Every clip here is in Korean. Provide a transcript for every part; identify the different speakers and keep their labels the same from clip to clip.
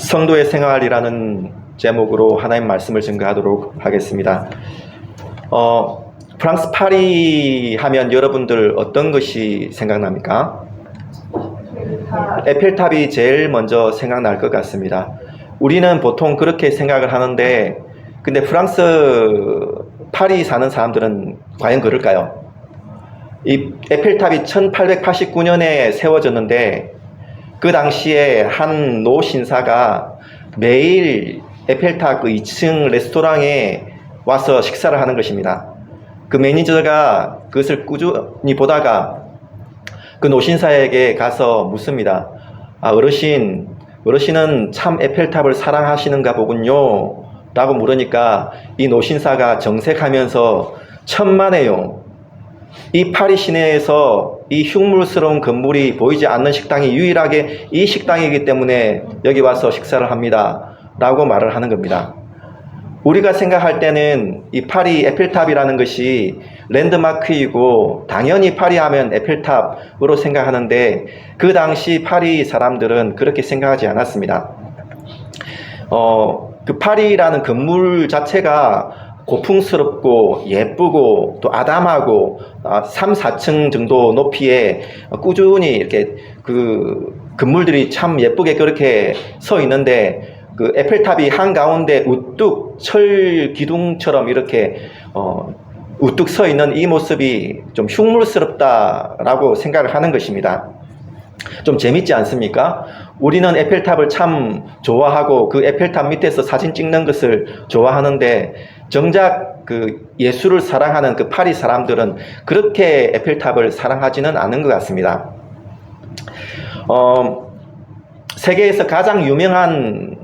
Speaker 1: 성도의 생활이라는 제목으로 하나님 말씀을 증거하도록 하겠습니다. 어, 프랑스 파리 하면 여러분들 어떤 것이 생각납니까? 에펠탑이 제일 먼저 생각날 것 같습니다. 우리는 보통 그렇게 생각을 하는데, 근데 프랑스 파리 사는 사람들은 과연 그럴까요? 이 에펠탑이 1889년에 세워졌는데, 그 당시에 한 노 신사가 매일 에펠탑 그 2층 레스토랑에 와서 식사를 하는 것입니다. 그 매니저가 그것을 꾸준히 보다가 그 노신사에게 가서 묻습니다. 아, 어르신, 어르신은 참 에펠탑을 사랑하시는가 보군요. 라고 물으니까 이 노신사가 정색하면서 천만에요. 이 파리 시내에서 이 흉물스러운 건물이 보이지 않는 식당이 유일하게 이 식당이기 때문에 여기 와서 식사를 합니다. 라고 말을 하는 겁니다. 우리가 생각할 때는 이 파리 에펠탑이라는 것이 랜드마크이고 당연히 파리 하면 에펠탑으로 생각하는데 그 당시 파리 사람들은 그렇게 생각하지 않았습니다. 어, 그 파리라는 건물 자체가 고풍스럽고 예쁘고 또 아담하고 3, 4층 정도 높이에 꾸준히 이렇게 그 건물들이 참 예쁘게 그렇게 서 있는데 그 에펠탑이 한가운데 우뚝 철 기둥처럼 이렇게 어 우뚝 서 있는 이 모습이 좀 흉물스럽다라고 생각을 하는 것입니다. 좀 재밌지 않습니까? 우리는 에펠탑을 참 좋아하고 그 에펠탑 밑에서 사진 찍는 것을 좋아하는데 정작 그 예술을 사랑하는 그 파리 사람들은 그렇게 에펠탑을 사랑하지는 않은 것 같습니다. 어, 세계에서 가장 유명한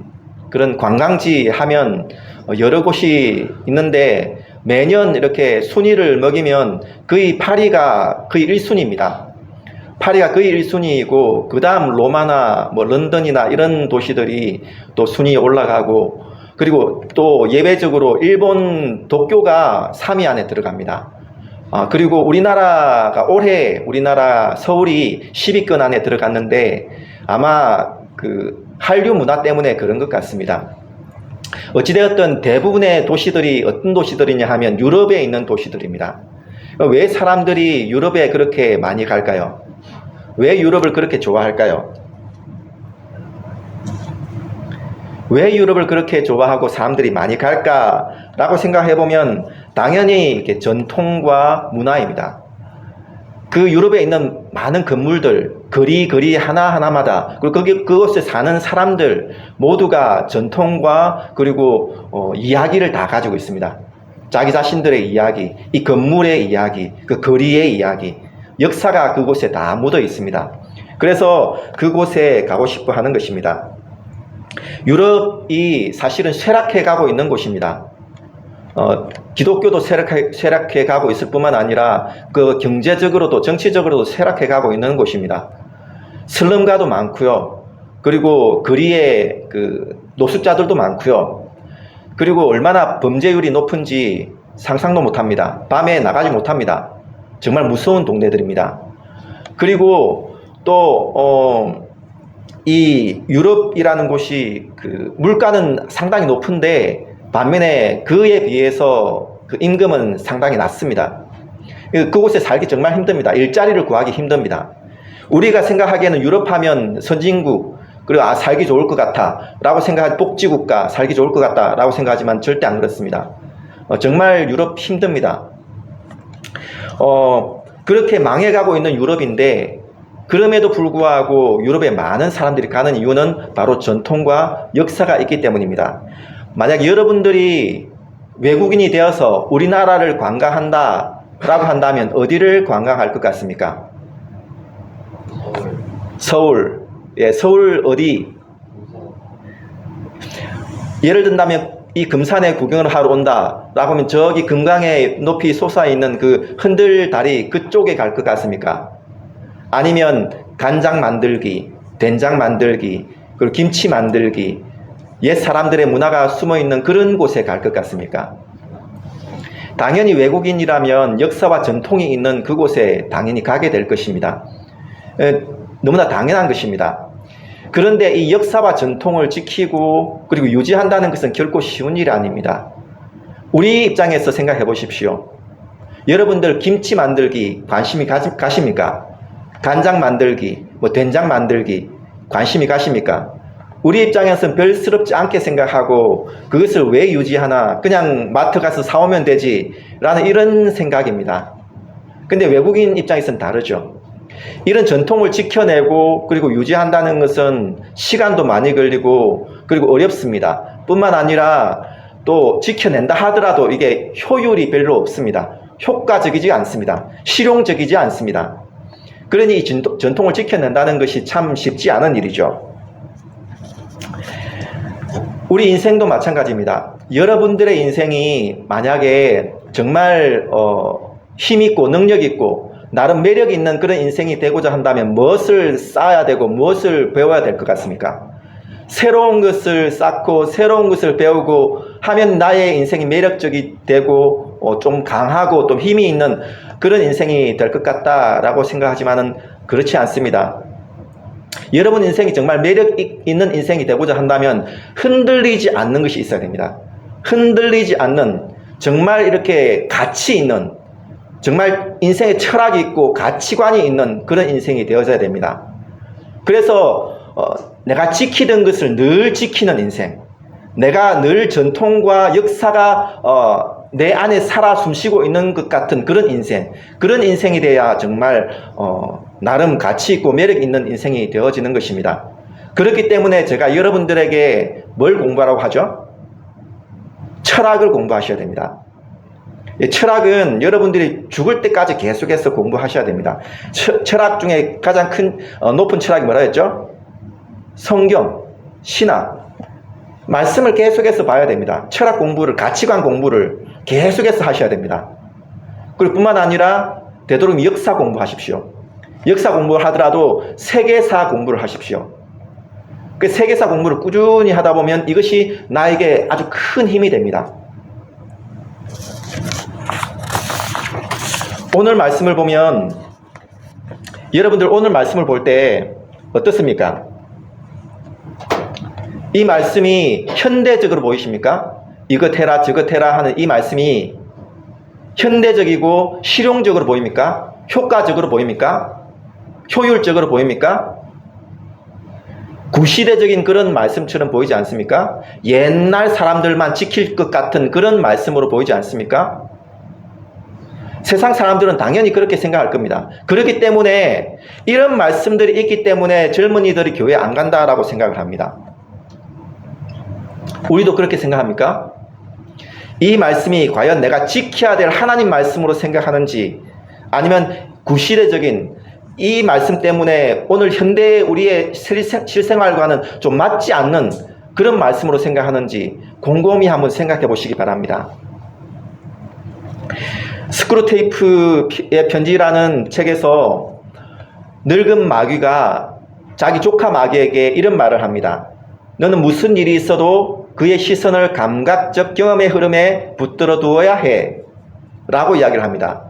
Speaker 1: 그런 관광지 하면 여러 곳이 있는데 매년 이렇게 순위를 먹이면 거의 파리가 거의 1순위입니다. 파리가 거의 1순위이고 그 다음 로마나 뭐 런던이나 이런 도시들이 또 순위에 올라가고 그리고 또 예외적으로 일본 도쿄가 3위 안에 들어갑니다. 아, 그리고 우리나라가 올해 우리나라 서울이 10위권 안에 들어갔는데 아마 그 한류 문화 때문에 그런 것 같습니다. 어찌되었든 대부분의 도시들이 어떤 도시들이냐 하면 유럽에 있는 도시들입니다. 왜 사람들이 유럽에 그렇게 많이 갈까요? 왜 유럽을 그렇게 좋아할까요? 왜 유럽을 그렇게 좋아하고 사람들이 많이 갈까라고 생각해 보면 당연히 이렇게 전통과 문화입니다. 그 유럽에 있는 많은 건물들, 거리 거리 하나 하나마다 그리고 거기 그곳에 사는 사람들 모두가 전통과 그리고 어, 이야기를 다 가지고 있습니다. 자기 자신들의 이야기, 이 건물의 이야기, 그 거리의 이야기, 역사가 그곳에 다 묻어 있습니다. 그래서 그곳에 가고 싶어 하는 것입니다. 유럽이 사실은 쇠락해 가고 있는 곳입니다. 어, 기독교도 쇠락해, 쇠락해 가고 있을 뿐만 아니라 그 경제적으로도 정치적으로도 쇠락해 가고 있는 곳입니다. 슬럼가도 많고요. 그리고 거리에 그 노숙자들도 많고요. 그리고 얼마나 범죄율이 높은지 상상도 못합니다. 밤에 나가지 못합니다. 정말 무서운 동네들입니다. 그리고 또 어, 이 유럽이라는 곳이 그 물가는 상당히 높은데 반면에 그에 비해서 그 임금은 상당히 낮습니다. 그곳에 살기 정말 힘듭니다. 일자리를 구하기 힘듭니다. 우리가 생각하기에는 유럽 하면 선진국, 그리고 아, 살기 좋을 것 같아. 라고 생각한 복지국가, 살기 좋을 것 같다. 라고 생각하지만 절대 안 그렇습니다. 어, 정말 유럽 힘듭니다. 어, 그렇게 망해가고 있는 유럽인데, 그럼에도 불구하고 유럽에 많은 사람들이 가는 이유는 바로 전통과 역사가 있기 때문입니다. 만약 여러분들이 외국인이 되어서 우리나라를 관광한다 라고 한다면 어디를 관광할 것 같습니까? 서울. 예, 서울 어디? 예를 든다면 이 금산에 구경을 하러 온다 라고 하면 저기 금강에 높이 솟아 있는 그 흔들 다리 그쪽에 갈 것 같습니까? 아니면 간장 만들기, 된장 만들기, 그리고 김치 만들기, 옛 사람들의 문화가 숨어 있는 그런 곳에 갈 것 같습니까? 당연히 외국인이라면 역사와 전통이 있는 그곳에 당연히 가게 될 것입니다. 에, 너무나 당연한 것입니다. 그런데 이 역사와 전통을 지키고 그리고 유지한다는 것은 결코 쉬운 일이 아닙니다. 우리 입장에서 생각해 보십시오. 여러분들 김치 만들기 관심이 가십니까? 간장 만들기, 뭐 된장 만들기 관심이 가십니까? 우리 입장에서는 별스럽지 않게 생각하고 그것을 왜 유지하나 그냥 마트 가서 사오면 되지 라는 이런 생각입니다. 근데 외국인 입장에서는 다르죠. 이런 전통을 지켜내고 그리고 유지한다는 것은 시간도 많이 걸리고 그리고 어렵습니다. 뿐만 아니라 또 지켜낸다 하더라도 이게 효율이 별로 없습니다. 효과적이지 않습니다. 실용적이지 않습니다. 그러니 이 전통- 전통을 지켜낸다는 것이 참 쉽지 않은 일이죠. 우리 인생도 마찬가지입니다. 여러분들의 인생이 만약에 정말 어, 힘 있고 능력 있고 나름 매력 있는 그런 인생이 되고자 한다면 무엇을 쌓아야 되고 무엇을 배워야 될 것 같습니까? 새로운 것을 쌓고 새로운 것을 배우고 하면 나의 인생이 매력적이 되고 어, 좀 강하고 좀 힘이 있는 그런 인생이 될 것 같다라고 생각하지만은 그렇지 않습니다. 여러분 인생이 정말 매력 이- 있는 인생이 되고자 한다면 흔들리지 않는 것이 있어야 됩니다. 흔들리지 않는 정말 이렇게 가치 있는 정말 인생에 철학이 있고 가치관이 있는 그런 인생이 되어져야 됩니다. 그래서 어, 내가 지키던 것을 늘 지키는 인생, 내가 늘 전통과 역사가 어, 내 안에 살아 숨쉬고 있는 것 같은 그런 인생, 그런 인생이 돼야 정말 어, 나름 가치 있고 매력 있는 인생이 되어지는 것입니다. 그렇기 때문에 제가 여러분들에게 뭘 공부하라고 하죠? 철학을 공부하셔야 됩니다. 이 철학은 여러분들이 죽을 때까지 계속해서 공부하셔야 됩니다. 처- 철학 중에 가장 큰 어, 높은 철학이 뭐라 했죠? 성경, 신학, 말씀을 계속해서 봐야 됩니다. 철학 공부를, 가치관 공부를 계속해서 하셔야 됩니다. 그리고 뿐만 아니라 되도록 역사 공부하십시오. 역사 공부를 하더라도 세계사 공부를 하십시오. 그 세계사 공부를 꾸준히 하다 보면 이것이 나에게 아주 큰 힘이 됩니다. 오늘 말씀을 보면 여러분들 오늘 말씀을 볼 때 어떻습니까? 이 말씀이 현대적으로 보이십니까? 이것 해라 저것 해라 하는 이 말씀이 현대적이고 실용적으로 보입니까? 효과적으로 보입니까? 효율적으로 보입니까? 구시대적인 그런 말씀처럼 보이지 않습니까? 옛날 사람들만 지킬 것 같은 그런 말씀으로 보이지 않습니까? 세상 사람들은 당연히 그렇게 생각할 겁니다. 그렇기 때문에 이런 말씀들이 있기 때문에 젊은이들이 교회 안 간다라고 생각을 합니다. 우리도 그렇게 생각합니까? 이 말씀이 과연 내가 지켜야 될 하나님 말씀으로 생각하는지 아니면 구시대적인 이 말씀 때문에 오늘 현대 우리의 실생- 실생활과는 좀 맞지 않는 그런 말씀으로 생각하는지 곰곰이 한번 생각해 보시기 바랍니다. 스크루테이프의 편지라는 책에서 늙은 마귀가 자기 조카 마귀에게 이런 말을 합니다. 너는 무슨 일이 있어도 그의 시선을 감각적 경험의 흐름에 붙들어 두어야 해. 라고 이야기를 합니다.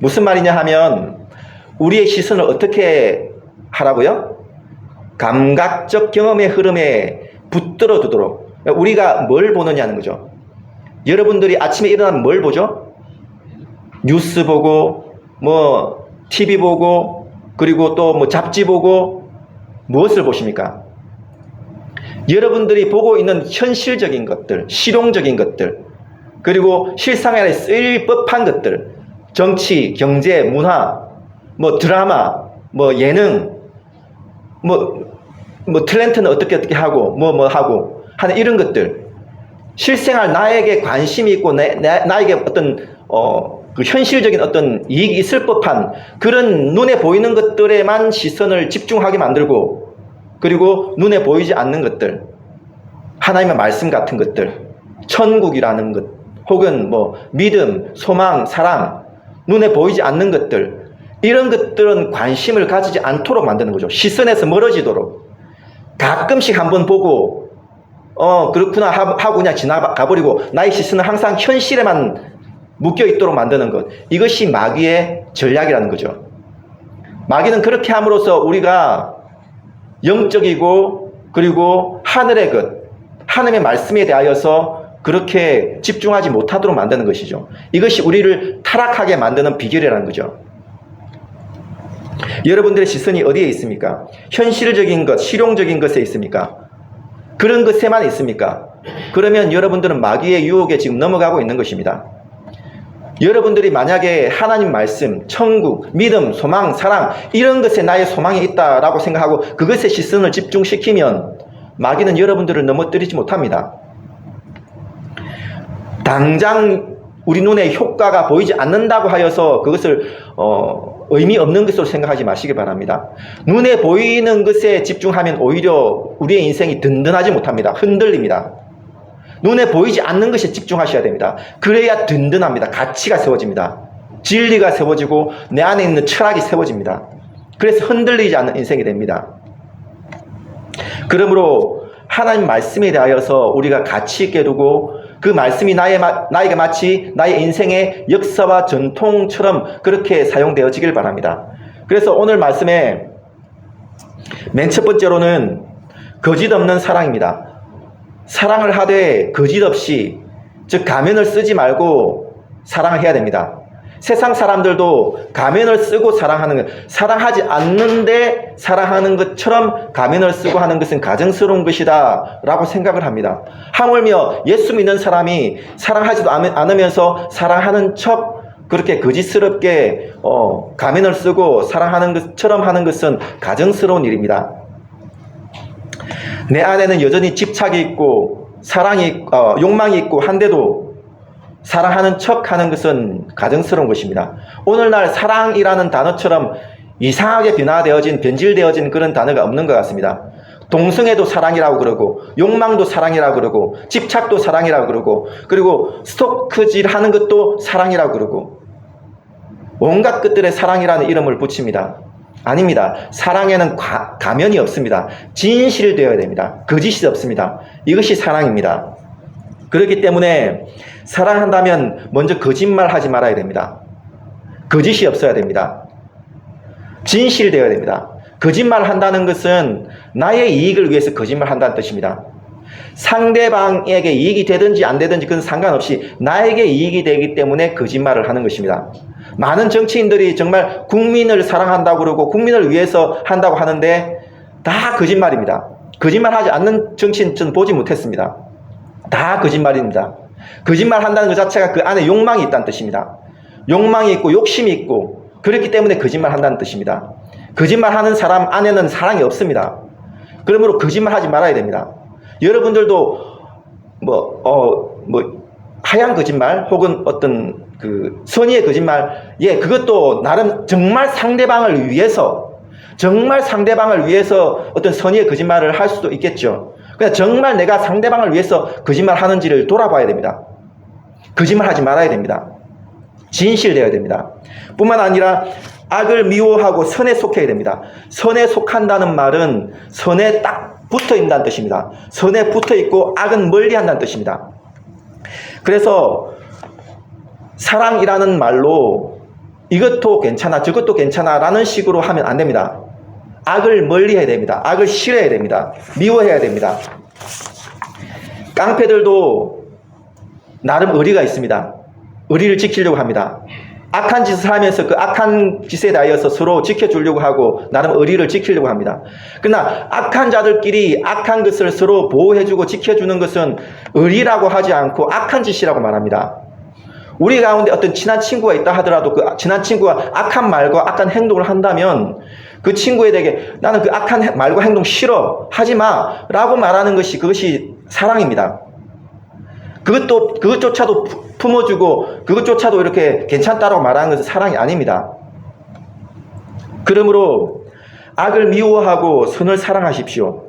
Speaker 1: 무슨 말이냐 하면 우리의 시선을 어떻게 하라고요? 감각적 경험의 흐름에 붙들어 두도록 우리가 뭘 보느냐는 거죠. 여러분들이 아침에 일어나면 뭘 보죠? 뉴스 보고 뭐 TV 보고 그리고 또 뭐 잡지 보고 무엇을 보십니까? 여러분들이 보고 있는 현실적인 것들, 실용적인 것들, 그리고 실생활에 쓰일 법한 것들, 정치, 경제, 문화, 뭐 드라마, 뭐 예능, 뭐, 뭐 탤런트는 어떻게 어떻게 하고, 뭐 뭐 하고 하는 이런 것들, 실생활 나에게 관심이 있고 내, 내- 나에게 어떤 어, 그 현실적인 어떤 이익이 있을 법한 그런 눈에 보이는 것들에만 시선을 집중하게 만들고 그리고 눈에 보이지 않는 것들 하나님의 말씀 같은 것들 천국이라는 것 혹은 뭐 믿음, 소망, 사랑 눈에 보이지 않는 것들 이런 것들은 관심을 가지지 않도록 만드는 거죠. 시선에서 멀어지도록 가끔씩 한번 보고 어 그렇구나 하- 하고 그냥 지나가 버리고 나의 시선은 항상 현실에만 묶여 있도록 만드는 것 이것이 마귀의 전략이라는 거죠. 마귀는 그렇게 함으로써 우리가 영적이고 그리고 하늘의 것, 하나님의 말씀에 대하여서 그렇게 집중하지 못하도록 만드는 것이죠. 이것이 우리를 타락하게 만드는 비결이라는 거죠. 여러분들의 시선이 어디에 있습니까? 현실적인 것, 실용적인 것에 있습니까? 그런 것에만 있습니까? 그러면 여러분들은 마귀의 유혹에 지금 넘어가고 있는 것입니다. 여러분들이 만약에 하나님 말씀, 천국, 믿음, 소망, 사랑 이런 것에 나의 소망이 있다라고 생각하고 그것에 시선을 집중시키면 마귀는 여러분들을 넘어뜨리지 못합니다. 당장 우리 눈에 효과가 보이지 않는다고 하여서 그것을 어, 의미 없는 것으로 생각하지 마시기 바랍니다. 눈에 보이는 것에 집중하면 오히려 우리의 인생이 든든하지 못합니다. 흔들립니다. 눈에 보이지 않는 것에 집중하셔야 됩니다. 그래야 든든합니다. 가치가 세워집니다. 진리가 세워지고 내 안에 있는 철학이 세워집니다. 그래서 흔들리지 않는 인생이 됩니다. 그러므로 하나님 말씀에 대하여서 우리가 가치 있게 두고 그 말씀이 나의, 나에게 마치 나의 인생의 역사와 전통처럼 그렇게 사용되어지길 바랍니다. 그래서 오늘 말씀에 맨 첫 번째로는 거짓 없는 사랑입니다. 사랑을 하되 거짓 없이 즉 가면을 쓰지 말고 사랑을 해야 됩니다. 세상 사람들도 가면을 쓰고 사랑하는 것, 사랑하지 않는데 사랑하는 것처럼 가면을 쓰고 하는 것은 가정스러운 것이다 라고 생각을 합니다. 하물며 예수 믿는 사람이 사랑하지도 않으면서 사랑하는 척 그렇게 거짓스럽게 어, 가면을 쓰고 사랑하는 것처럼 하는 것은 가정스러운 일입니다. 내 안에는 여전히 집착이 있고 사랑이 어, 욕망이 있고 한데도 사랑하는 척 하는 것은 가정스러운 것입니다. 오늘날 사랑이라는 단어처럼 이상하게 변화되어진, 변질되어진 그런 단어가 없는 것 같습니다. 동성애도 사랑이라고 그러고, 욕망도 사랑이라고 그러고, 집착도 사랑이라고 그러고, 그리고 스토크질 하는 것도 사랑이라고 그러고, 온갖 것들의 사랑이라는 이름을 붙입니다. 아닙니다. 사랑에는 가, 가면이 없습니다. 진실되어야 됩니다. 거짓이 없습니다. 이것이 사랑입니다. 그렇기 때문에 사랑한다면 먼저 거짓말 하지 말아야 됩니다. 거짓이 없어야 됩니다. 진실되어야 됩니다. 거짓말 한다는 것은 나의 이익을 위해서 거짓말 한다는 뜻입니다. 상대방에게 이익이 되든지 안 되든지 그건 상관없이 나에게 이익이 되기 때문에 거짓말을 하는 것입니다. 많은 정치인들이 정말 국민을 사랑한다고 그러고 국민을 위해서 한다고 하는데 다 거짓말입니다. 거짓말 하지 않는 정치인 은 보지 못했습니다. 다 거짓말입니다. 거짓말 한다는 것 자체가 그 안에 욕망이 있다는 뜻입니다. 욕망이 있고 욕심이 있고 그렇기 때문에 거짓말 한다는 뜻입니다. 거짓말 하는 사람 안에는 사랑이 없습니다. 그러므로 거짓말 하지 말아야 됩니다. 여러분들도 뭐, 어, 뭐, 하얀 거짓말 혹은 어떤 그 선의의 거짓말, 예, 그것도 나름 정말 상대방을 위해서, 정말 상대방을 위해서 어떤 선의의 거짓말을 할 수도 있겠죠. 그냥 정말 내가 상대방을 위해서 거짓말 하는지를 돌아봐야 됩니다. 거짓말 하지 말아야 됩니다. 진실되어야 됩니다. 뿐만 아니라 악을 미워하고 선에 속해야 됩니다. 선에 속한다는 말은 선에 딱 붙어 있다는 뜻입니다. 선에 붙어 있고 악은 멀리 한다는 뜻입니다. 그래서 사랑이라는 말로 이것도 괜찮아, 저것도 괜찮아 라는 식으로 하면 안 됩니다. 악을 멀리 해야 됩니다. 악을 싫어해야 됩니다. 미워해야 됩니다. 깡패들도 나름 의리가 있습니다. 의리를 지키려고 합니다. 악한 짓을 하면서 그 악한 짓에 대하여서 서로 지켜주려고 하고 나름 의리를 지키려고 합니다. 그러나 악한 자들끼리 악한 것을 서로 보호해주고 지켜주는 것은 의리라고 하지 않고 악한 짓이라고 말합니다. 우리 가운데 어떤 친한 친구가 있다 하더라도 그 친한 친구가 악한 말과 악한 행동을 한다면 그 친구에게 나는 그 악한 말과 행동 싫어 하지 마 라고 말하는 것이 그것이 사랑입니다. 그것도 그것조차도 품어주고 그것조차도 이렇게 괜찮다라고 말하는 것은 사랑이 아닙니다. 그러므로 악을 미워하고 선을 사랑하십시오.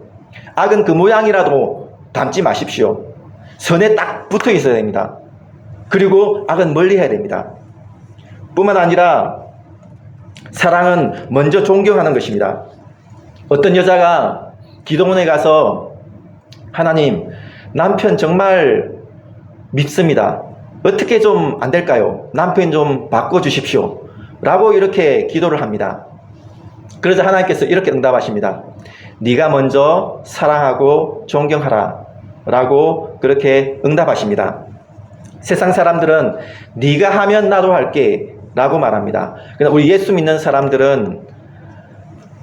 Speaker 1: 악은 그 모양이라도 담지 마십시오. 선에 딱 붙어 있어야 됩니다. 그리고 악은 멀리 해야 됩니다. 뿐만 아니라 사랑은 먼저 존경하는 것입니다. 어떤 여자가 기도원에 가서 하나님, 남편 정말 밉습니다. 어떻게 좀 안 될까요? 남편 좀 바꿔주십시오. 라고 이렇게 기도를 합니다. 그래서 하나님께서 이렇게 응답하십니다. 네가 먼저 사랑하고 존경하라 라고 그렇게 응답하십니다. 세상 사람들은 네가 하면 나도 할게 라고 말합니다. 그러나 우리 예수 믿는 사람들은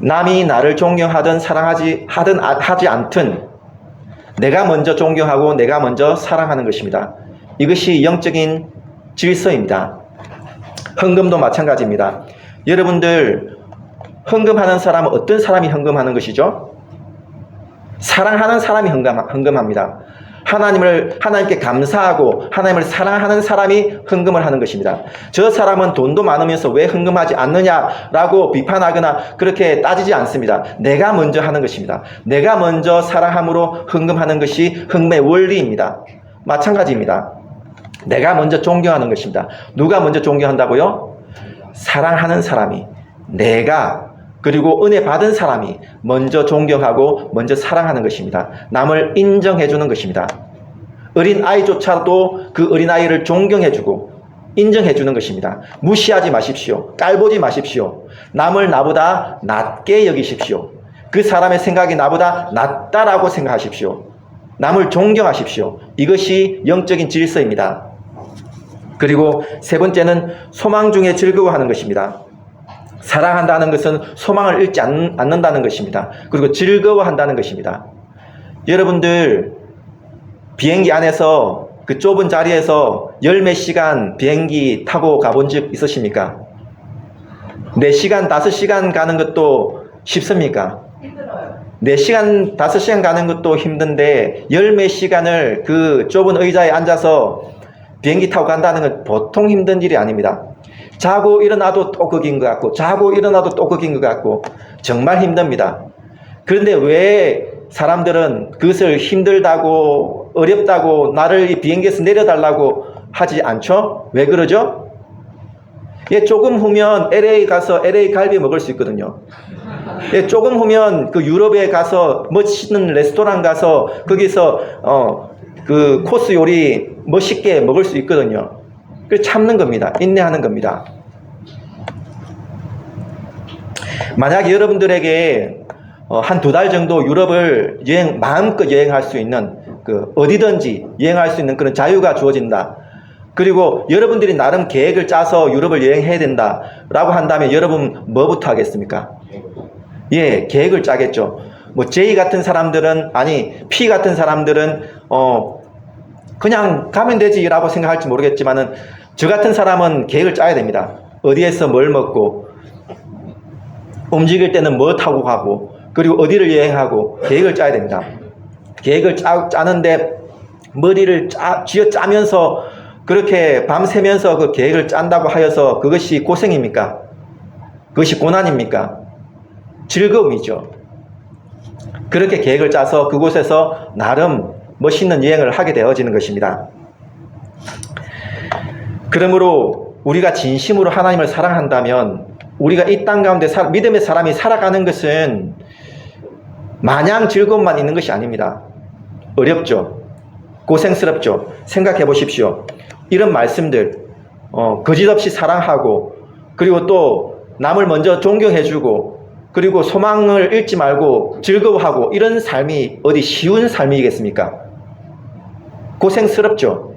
Speaker 1: 남이 나를 존경하든 사랑하지 하든 아- 하지 않든 내가 먼저 존경하고 내가 먼저 사랑하는 것입니다. 이것이 영적인 질서입니다. 헌금도 마찬가지입니다. 여러분들 헌금하는 사람은 어떤 사람이 헌금하는 것이죠? 사랑하는 사람이 헌금, 헌금합니다. 하나님을 하나님께 감사하고 하나님을 사랑하는 사람이 헌금을 하는 것입니다. 저 사람은 돈도 많으면서 왜 헌금하지 않느냐라고 비판하거나 그렇게 따지지 않습니다. 내가 먼저 하는 것입니다. 내가 먼저 사랑함으로 헌금하는 것이 헌금의 원리입니다. 마찬가지입니다. 내가 먼저 존경하는 것입니다. 누가 먼저 존경한다고요? 사랑하는 사람이 내가 그리고 은혜 받은 사람이 먼저 존경하고 먼저 사랑하는 것입니다. 남을 인정해 주는 것입니다. 어린 아이조차도 그 어린 아이를 존경해 주고 인정해 주는 것입니다. 무시하지 마십시오. 깔보지 마십시오. 남을 나보다 낮게 여기십시오. 그 사람의 생각이 나보다 낫다라고 생각하십시오. 남을 존경하십시오. 이것이 영적인 질서입니다. 그리고 세 번째는 소망 중에 즐거워하는 것입니다. 사랑한다는 것은 소망을 잃지 않, 않는다는 것입니다. 그리고 즐거워한다는 것입니다. 여러분들 비행기 안에서 그 좁은 자리에서 열 몇 시간 비행기 타고 가본 적 있으십니까? 4시간, 5시간 가는 것도 쉽습니까?
Speaker 2: 힘들어요.
Speaker 1: 4시간, 5시간 가는 것도 힘든데 열 몇 시간을 그 좁은 의자에 앉아서 비행기 타고 간다는 건 보통 힘든 일이 아닙니다. 자고 일어나도 또 거긴 것 같고 자고 일어나도 또 거긴 것 같고 정말 힘듭니다. 그런데 왜 사람들은 그것을 힘들다고 어렵다고 나를 이 비행기에서 내려달라고 하지 않죠? 왜 그러죠? 예, 조금 후면 LA 가서 LA 갈비 먹을 수 있거든요. 예, 조금 후면 그 유럽에 가서 멋있는 레스토랑 가서 거기서 어, 그 코스 요리 멋있게 먹을 수 있거든요. 그 참는 겁니다. 인내하는 겁니다. 만약 여러분들에게 어, 한두 달 정도 유럽을 여행 마음껏 여행할 수 있는 그 어디든지 여행할 수 있는 그런 자유가 주어진다. 그리고 여러분들이 나름 계획을 짜서 유럽을 여행해야 된다 라고 한다면 여러분 뭐부터 하겠습니까? 예, 계획을 짜겠죠. 뭐 J 같은 사람들은 아니 P 같은 사람들은 어 그냥 가면 되지라고 생각할지 모르겠지만은 저 같은 사람은 계획을 짜야 됩니다. 어디에서 뭘 먹고 움직일 때는 뭐 타고 가고 그리고 어디를 여행하고 계획을 짜야 됩니다. 계획을 짜, 짜는데 머리를 짜, 쥐어 짜면서 그렇게 밤새면서 그 계획을 짠다고 하여서 그것이 고생입니까? 그것이 고난입니까? 즐거움이죠. 그렇게 계획을 짜서 그곳에서 나름 멋있는 여행을 하게 되어지는 것입니다. 그러므로 우리가 진심으로 하나님을 사랑한다면 우리가 이 땅 가운데 사- 믿음의 사람이 살아가는 것은 마냥 즐거움만 있는 것이 아닙니다. 어렵죠. 고생스럽죠. 생각해 보십시오. 이런 말씀들, 어, 거짓없이 사랑하고, 그리고 또 남을 먼저 존경해주고, 그리고 소망을 잃지 말고 즐거워하고, 이런 삶이 어디 쉬운 삶이겠습니까? 고생스럽죠.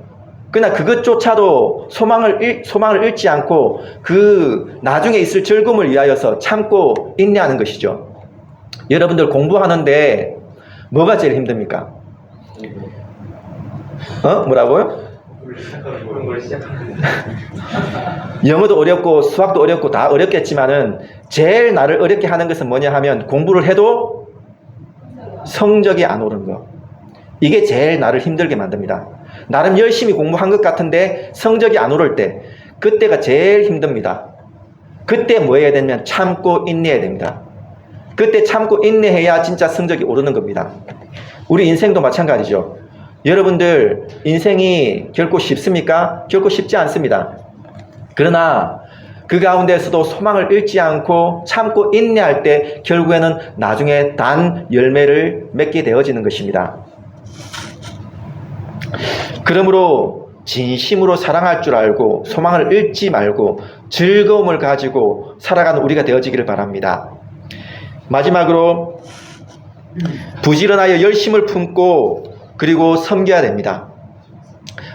Speaker 1: 그러나 그것조차도 소망을, 잃, 소망을 잃지 않고 그 나중에 있을 즐거움을 위하여서 참고 인내하는 것이죠. 여러분들 공부하는데 뭐가 제일 힘듭니까? 어? 뭐라고요? 영어도 어렵고 수학도 어렵고 다 어렵겠지만은 제일 나를 어렵게 하는 것은 뭐냐 하면 공부를 해도 성적이 안 오른 거. 이게 제일 나를 힘들게 만듭니다. 나름 열심히 공부한 것 같은데 성적이 안 오를 때 그때가 제일 힘듭니다. 그때 뭐 해야 되냐면 참고 인내해야 됩니다. 그때 참고 인내해야 진짜 성적이 오르는 겁니다. 우리 인생도 마찬가지죠. 여러분들 인생이 결코 쉽습니까? 결코 쉽지 않습니다. 그러나 그 가운데서도 소망을 잃지 않고 참고 인내할 때 결국에는 나중에 단 열매를 맺게 되어지는 것입니다. 그러므로 진심으로 사랑할 줄 알고 소망을 잃지 말고 즐거움을 가지고 살아가는 우리가 되어지기를 바랍니다. 마지막으로 부지런하여 열심을 품고 그리고 섬겨야 됩니다.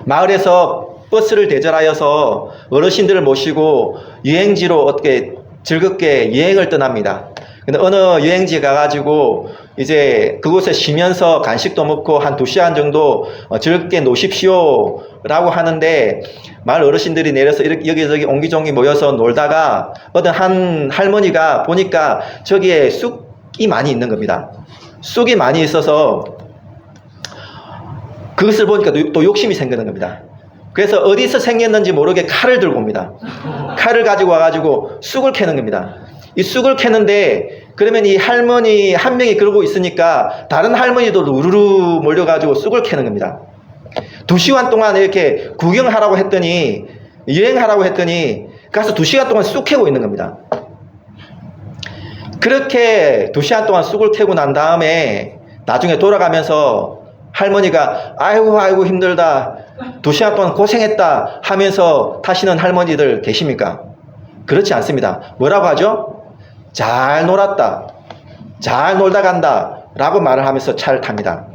Speaker 1: 마을에서 버스를 대절하여서 어르신들을 모시고 여행지로 어떻게 즐겁게 여행을 떠납니다. 근데 어느 여행지에 가가지고 이제 그곳에 쉬면서 간식도 먹고 한 두 시간 정도 어, 즐겁게 노십시오 라고 하는데 마을 어르신들이 내려서 이렇게 여기저기 옹기종기 모여서 놀다가 어떤 한 할머니가 보니까 저기에 쑥이 많이 있는 겁니다. 쑥이 많이 있어서 그것을 보니까 또- 또 욕심이 생기는 겁니다. 그래서 어디서 생겼는지 모르게 칼을 들고 옵니다. 칼을 가지고 와가지고 쑥을 캐는 겁니다. 이 쑥을 캐는데 그러면 이 할머니 한 명이 그러고 있으니까 다른 할머니도 우르르 몰려가지고 쑥을 캐는 겁니다. 두 시간 동안 이렇게 구경하라고 했더니 여행하라고 했더니 가서 두 시간 동안 쑥 캐고 있는 겁니다. 그렇게 두 시간 동안 쑥을 캐고 난 다음에 나중에 돌아가면서 할머니가 아이고 아이고 힘들다 두 시간 동안 고생했다 하면서 타시는 할머니들 계십니까? 그렇지 않습니다. 뭐라고 하죠? 잘 놀았다. 잘 놀다 간다. 라고 말을 하면서 차를 탑니다.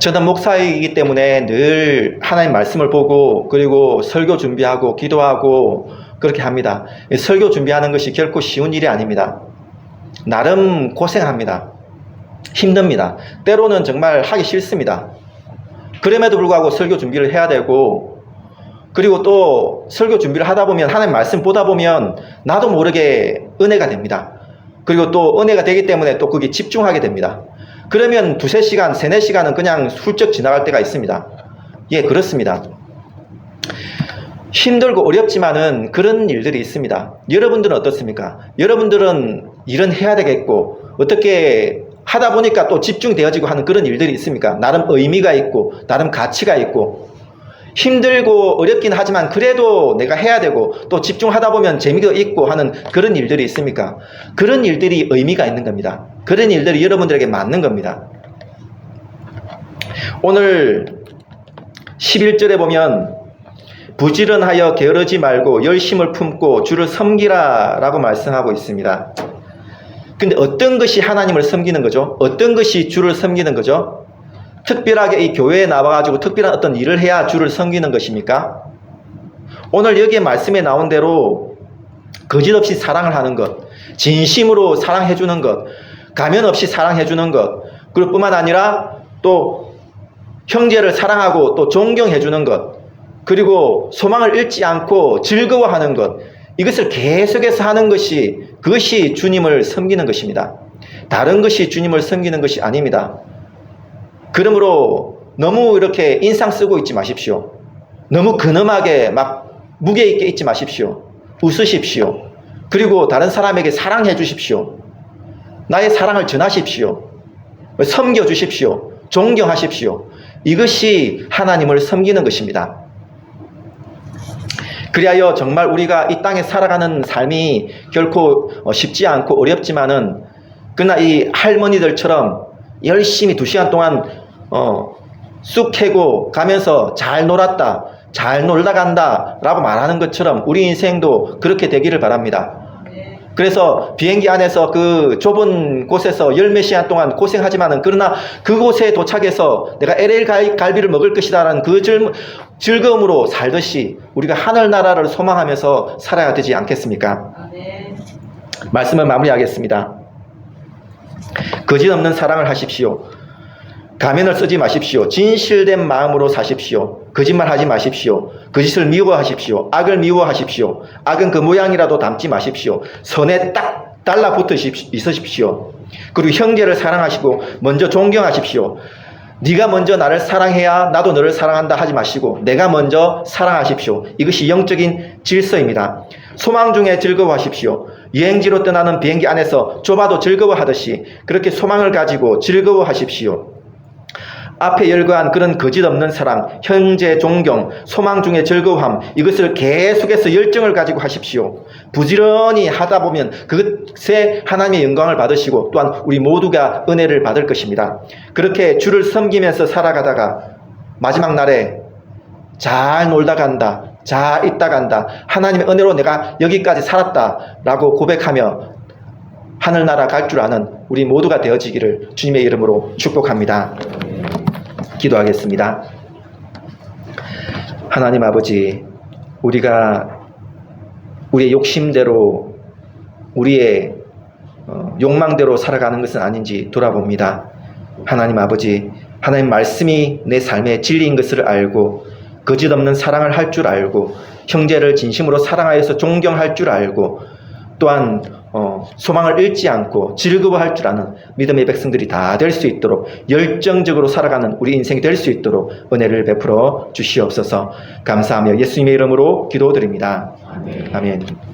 Speaker 1: 저는 목사이기 때문에 늘 하나님 말씀을 보고 그리고 설교 준비하고 기도하고 그렇게 합니다. 이 설교 준비하는 것이 결코 쉬운 일이 아닙니다. 나름 고생합니다. 힘듭니다. 때로는 정말 하기 싫습니다. 그럼에도 불구하고 설교 준비를 해야 되고 그리고 또 설교 준비를 하다 보면 하나님 말씀 보다 보면 나도 모르게 은혜가 됩니다. 그리고 또 은혜가 되기 때문에 또 거기 집중하게 됩니다. 그러면 두세 시간, 세네 시간은 그냥 훌쩍 지나갈 때가 있습니다. 예, 그렇습니다. 힘들고 어렵지만은 그런 일들이 있습니다. 여러분들은 어떻습니까? 여러분들은 일은 해야 되겠고, 어떻게 하다 보니까 또 집중되어지고 하는 그런 일들이 있습니까? 나름 의미가 있고, 나름 가치가 있고, 힘들고 어렵긴 하지만 그래도 내가 해야 되고 또 집중하다 보면 재미가 있고 하는 그런 일들이 있습니까? 그런 일들이 의미가 있는 겁니다. 그런 일들이 여러분들에게 맞는 겁니다. 오늘 11절에 보면 부지런하여 게으르지 말고 열심을 품고 주를 섬기라 라고 말씀하고 있습니다. 근데 어떤 것이 하나님을 섬기는 거죠? 어떤 것이 주를 섬기는 거죠? 특별하게 이 교회에 나와가지고 특별한 어떤 일을 해야 주를 섬기는 것입니까? 오늘 여기에 말씀에 나온 대로 거짓 없이 사랑을 하는 것, 진심으로 사랑해 주는 것, 가면 없이 사랑해 주는 것, 그리고 뿐만 아니라 또 형제를 사랑하고 또 존경해 주는 것, 그리고 소망을 잃지 않고 즐거워하는 것, 이것을 계속해서 하는 것이 그것이 주님을 섬기는 것입니다. 다른 것이 주님을 섬기는 것이 아닙니다. 그러므로 너무 이렇게 인상 쓰고 있지 마십시오. 너무 근엄하게 막 무게 있게 있지 마십시오. 웃으십시오. 그리고 다른 사람에게 사랑해 주십시오. 나의 사랑을 전하십시오. 섬겨 주십시오. 존경하십시오. 이것이 하나님을 섬기는 것입니다. 그리하여 정말 우리가 이 땅에 살아가는 삶이 결코 어, 쉽지 않고 어렵지만은 그러나 이 할머니들처럼 열심히 두 시간 동안 어, 쑥 캐고 가면서 잘 놀았다, 잘 놀다 간다 라고 말하는 것처럼 우리 인생도 그렇게 되기를 바랍니다. 그래서 비행기 안에서 그 좁은 곳에서 열 몇 시간 동안 고생하지만은 그러나 그곳에 도착해서 내가 LA 갈- 갈비를 먹을 것이다라는 그 즐, 즐거움으로 살듯이 우리가 하늘나라를 소망하면서 살아야 되지 않겠습니까?
Speaker 2: 아멘.
Speaker 1: 말씀을 마무리하겠습니다. 거짓 없는 사랑을 하십시오. 가면을 쓰지 마십시오. 진실된 마음으로 사십시오. 거짓말 하지 마십시오. 거짓을 미워하십시오. 악을 미워하십시오. 악은 그 모양이라도 담지 마십시오. 선에 딱 달라붙어 있으십시오. 그리고 형제를 사랑하시고 먼저 존경하십시오. 네가 먼저 나를 사랑해야 나도 너를 사랑한다 하지 마시고 내가 먼저 사랑하십시오. 이것이 영적인 질서입니다. 소망 중에 즐거워하십시오. 여행지로 떠나는 비행기 안에서 좁아도 즐거워하듯이 그렇게 소망을 가지고 즐거워하십시오. 앞에 열거한 그런 거짓 없는 사랑, 형제 존경, 소망 중에 즐거움함, 이것을 계속해서 열정을 가지고 하십시오. 부지런히 하다 보면 그것에 하나님의 영광을 받으시고 또한 우리 모두가 은혜를 받을 것입니다. 그렇게 주를 섬기면서 살아가다가 마지막 날에 잘 놀다 간다. 잘 있다 간다. 하나님의 은혜로 내가 여기까지 살았다. 라고 고백하며 하늘나라 갈 줄 아는 우리 모두가 되어지기를 주님의 이름으로 축복합니다. 기도하겠습니다. 하나님 아버지, 우리가 우리의 욕심대로, 우리의 어, 욕망대로 살아가는 것은 아닌지 돌아봅니다. 하나님 아버지, 하나님 말씀이 내 삶의 진리인 것을 알고, 거짓 없는 사랑을 할 줄 알고, 형제를 진심으로 사랑하여서 존경할 줄 알고, 또한 어, 소망을 잃지 않고 즐거워할 줄 아는 믿음의 백성들이 다 될 수 있도록 열정적으로 살아가는 우리 인생이 될 수 있도록 은혜를 베풀어 주시옵소서 감사하며 예수님의 이름으로 기도드립니다. 아멘.